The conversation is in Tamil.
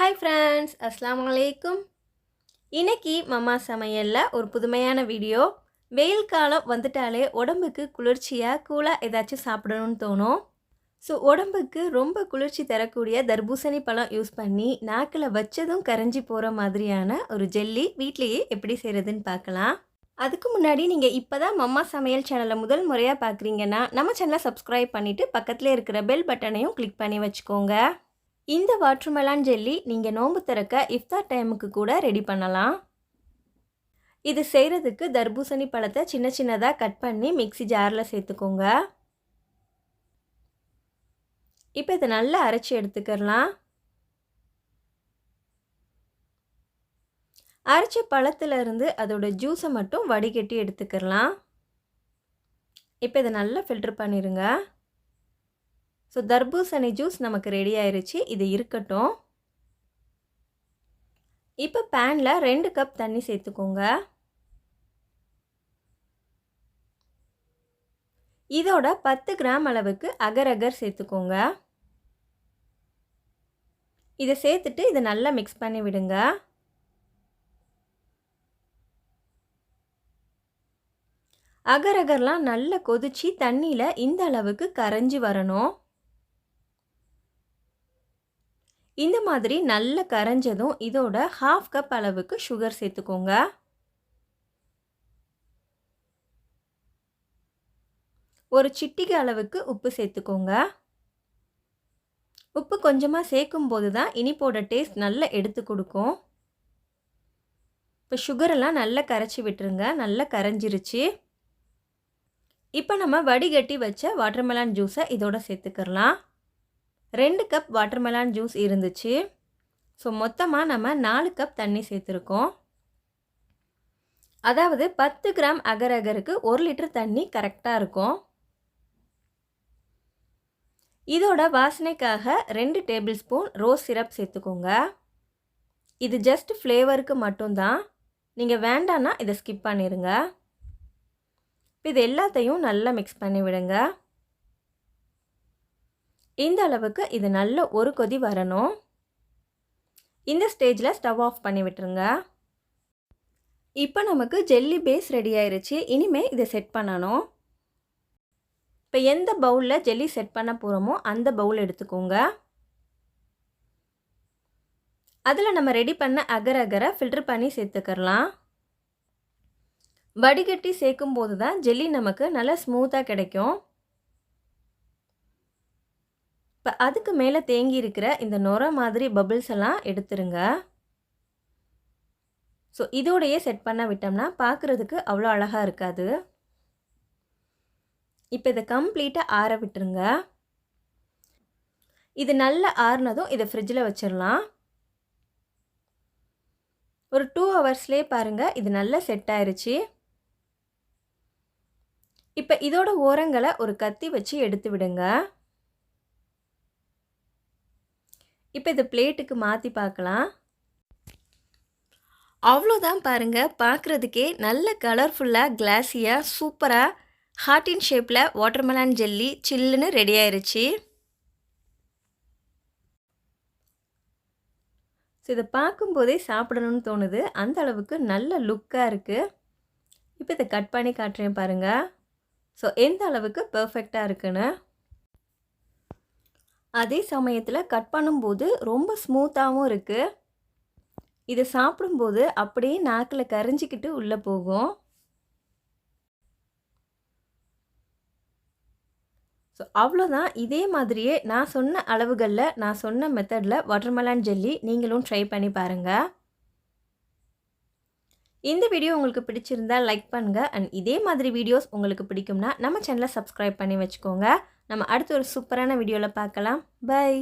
ஹாய் ஃப்ரெண்ட்ஸ் அஸ்லாம் அலைக்கும் இன்னைக்கு மம்மா சமையலில் ஒரு புதுமையான வீடியோ வெயில் காலம் வந்துட்டாலே உடம்புக்கு குளிர்ச்சியாக கூலாக ஏதாச்சும் சாப்பிடணும்னு தோணும். ஸோ உடம்புக்கு ரொம்ப குளிர்ச்சி தரக்கூடிய தர்பூசணி பழம் யூஸ் பண்ணி நாக்கில் வச்சதும் கரைஞ்சி போகிற மாதிரியான ஒரு ஜெல்லி வீட்லேயே எப்படி செய்கிறதுன்னு பார்க்கலாம். அதுக்கு முன்னாடி நீங்கள் இப்போ தான் மம்மா சமையல் சேனலை முதல் முறையாக பார்க்குறீங்கன்னா நம்ம சேனலை சப்ஸ்கிரைப் பண்ணிவிட்டு பக்கத்தில் இருக்கிற பெல் பட்டனையும் கிளிக் பண்ணி வச்சுக்கோங்க. இந்த வாட்டர்மெலான் ஜெல்லி நீங்கள் நோன்பு திறக்க இஃப்தார் டைமுக்கு கூட ரெடி பண்ணலாம். இது செய்கிறதுக்கு தர்பூசணி பழத்தை சின்ன சின்னதாக கட் பண்ணி மிக்ஸி ஜாரில் சேர்த்துக்கோங்க. இப்போ இதை நல்லா அரைச்சி எடுத்துக்கிறலாம் அரைச்ச பழத்துலேருந்து அதோட ஜூஸை மட்டும் வடிகட்டி எடுத்துக்கிறலாம் இப்போ இதை நல்லா ஃபில்டர் பண்ணிடுங்க ஸோ தர்பூசணி ஜூஸ் நமக்கு ரெடி ஆயிருச்சு. இது இருக்கட்டும். இப்போ பேனில் ரெண்டு கப் தண்ணி சேர்த்துக்கோங்க. இதோட பத்து கிராம் அளவுக்கு அகர் அகர் சேர்த்துக்கோங்க. இதை சேர்த்துட்டு இதை நல்லா மிக்ஸ் பண்ணி விடுங்க. அகர் அகர்லாம் நல்லா கொதிச்சு தண்ணியில் இந்த அளவுக்கு கரைஞ்சி வரணும். இந்த மாதிரி நல்ல கரைஞ்சதும் இதோட ஹாஃப் கப் அளவுக்கு சுகர் சேர்த்துக்கோங்க. ஒரு சிட்டிகை அளவுக்கு உப்பு சேர்த்துக்கோங்க. உப்பு கொஞ்சமாக சேர்க்கும் போது தான் இனிப்போட டேஸ்ட் நல்லா எடுத்து கொடுக்கும். இப்போ சுகரெல்லாம் நல்லா கரைச்சி விட்டுருங்க நல்லா கரைஞ்சிருச்சு. இப்போ நம்ம வடிகட்டி வச்ச வாட்டர்மெலான் ஜூஸை இதோட சேர்த்துக்கிறலாம். ரெண்டு கப் வாட்டர்மெலான் ஜூஸ் இருந்துச்சு. ஸோ மொத்தமாக நம்ம நாலு கப் தண்ணி சேர்த்துருக்கோம். அதாவது பத்து கிராம் அகர் அகருக்கு ஒரு லிட்டர் தண்ணி கரெக்டாக இருக்கும். இதோட வாசனைக்காக ரெண்டு டேபிள் ஸ்பூன் ரோஸ் சிரப் சேர்த்துக்கோங்க. இது ஜஸ்ட் ஃப்ளேவருக்கு மட்டும்தான். நீங்கள் வேண்டான்னா இதை ஸ்கிப் பண்ணிடுங்க இப்போ இது எல்லாத்தையும் நல்லா மிக்ஸ் பண்ணி விடுங்க இந்த அளவுக்கு இது நல்ல ஒரு கொதி வரணும். இந்த ஸ்டேஜில் ஸ்டவ் ஆஃப் பண்ணி விட்டுருங்க. இப்போ நமக்கு ஜெல்லி பேஸ் ரெடி ஆயிருச்சு. இனிமேல் இதை செட் பண்ணணும். இப்போ எந்த பவுலில் ஜெல்லி செட் பண்ண போகிறோமோ அந்த பவுல் எடுத்துக்கோங்க. அதில் நம்ம ரெடி பண்ண அகர அகரை ஃபில்டர் பண்ணி சேர்த்துக்கிறலாம் வடிகட்டி சேர்க்கும் போது தான் ஜெல்லி நமக்கு நல்லா ஸ்மூத்தாக கிடைக்கும். இப்போ அதுக்கு மேலே தேங்கி இருக்கிற இந்த நுர மாதிரி பபிள்ஸ் எல்லாம் எடுத்துருங்க. ஸோ இதோடையே செட் பண்ண விட்டோம்னா பார்க்குறதுக்கு அவ்வளோ அழகாக இருக்காது. இப்போ இதை கம்ப்ளீட்டாக ஆற விட்டுருங்க. இது நல்லா ஆறுனதும் இதை ஃப்ரிட்ஜில் வச்சிடலாம் ஒரு டூ ஹவர்ஸ்லேயே பாருங்கள் இது நல்லா செட் ஆயிடுச்சு இப்போ இதோட ஓரங்களை ஒரு கத்தி வச்சு எடுத்து விடுங்க. இப்போ இது பிளேட்டுக்கு மாற்றி பார்க்கலாம் அவ்வளோதான் பாருங்கள் பார்க்குறதுக்கே நல்ல கலர்ஃபுல்லாக கிளாஸியாக சூப்பராக ஹார்ட்டின் ஷேப்பில் வாட்டர்மெலான் ஜெல்லி சில்லுன்னு ரெடி ஆயிருச்சு. ஸோ இதை பார்க்கும்போதே சாப்பிடணும்னு தோணுது. அந்த அளவுக்கு நல்ல லுக்காக இருக்குது இப்போ இதை கட் பண்ணி காட்டுறேன் பாருங்கள் ஸோ எந்த அளவுக்கு பர்ஃபெக்டாக இருக்குன்னு. அதே சமயத்தில் கட் பண்ணும்போது ரொம்ப ஸ்மூத்தாகவும் இருக்குது இதை சாப்பிடும்போது அப்படியே நாக்கில் கரைஞ்சிக்கிட்டு உள்ளே போகும். ஸோ அவ்வளோதான் இதே மாதிரியே நான் சொன்ன அளவுகளில் நான் சொன்ன மெத்தடில் வாட்டர்மெலான் ஜெல்லி நீங்களும் ட்ரை பண்ணி பாருங்கள் இந்த வீடியோ உங்களுக்கு பிடிச்சிருந்தால் லைக் பண்ணுங்கள் அண்ட் இதே மாதிரி வீடியோஸ் உங்களுக்கு பிடிக்கும்னா நம்ம சேனலை சப்ஸ்கிரைப் பண்ணி வச்சுக்கோங்க. நம்ம அடுத்த ஒரு சூப்பரான வீடியோவில் பார்க்கலாம். பை.